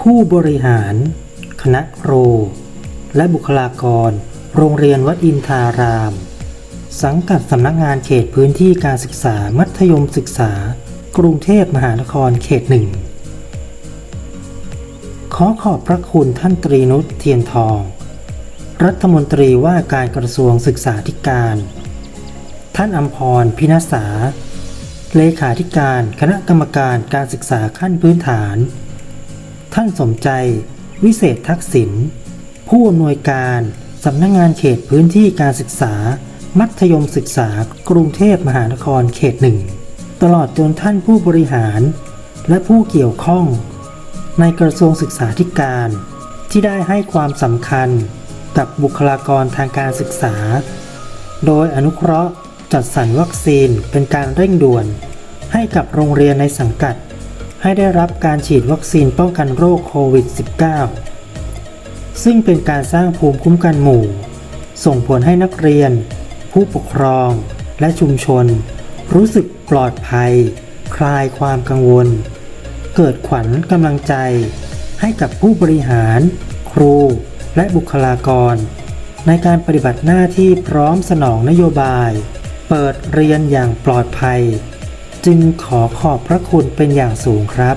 ผู้บริหาร คณะครู และบุคลากร โรงเรียนวัดอินทาราม สังกัดสำนักงานเขตพื้นที่การศึกษามัธยมศึกษา กรุงเทพมหานครเขตหนึ่งขอขอบพระคุณท่านตรีนุชเทียนทอง รัฐมนตรีว่าการกระทรวงศึกษาธิการ ท่านอัมพรพินาษาเลขาธิการคณะกรรมการการศึกษาขั้นพื้นฐาน ท่านสมใจ วิเศษทักษิณผู้อำนวยการสำนักงงานเขตพื้นที่การศึกษา มัธยมศึกษากรุงเทพมหานครเขตหนึ่งตลอดจนท่านผู้บริหาร และผู้เกี่ยวข้อง ในกระทรวงศึกษาธิการ ที่ได้ให้ความสำคัญกับบุคลากรทางการศึกษา โดยอนุเคราะห์จัดสรรวัคซีนเป็นการเร่งด่วน ให้กับโรงเรียนในสังกัด ให้ได้รับการฉีดวัคซีนป้องกันโรคโควิด -19 ซึ่งเป็นการสร้างภูมิคุ้มกันหมู่ ส่งผลให้นักเรียน ผู้ปกครองและชุมชน รู้สึกปลอดภัย คลายความกังวล เกิดขวัญกำลังใจ ให้กับผู้บริหาร ครู และบุคลากร ในการปฏิบัติหน้าที่พร้อมสนองนโยบาย เปิดเรียนอย่างปลอดภัย จึงขอขอบพระคุณเป็นอย่างสูงครับ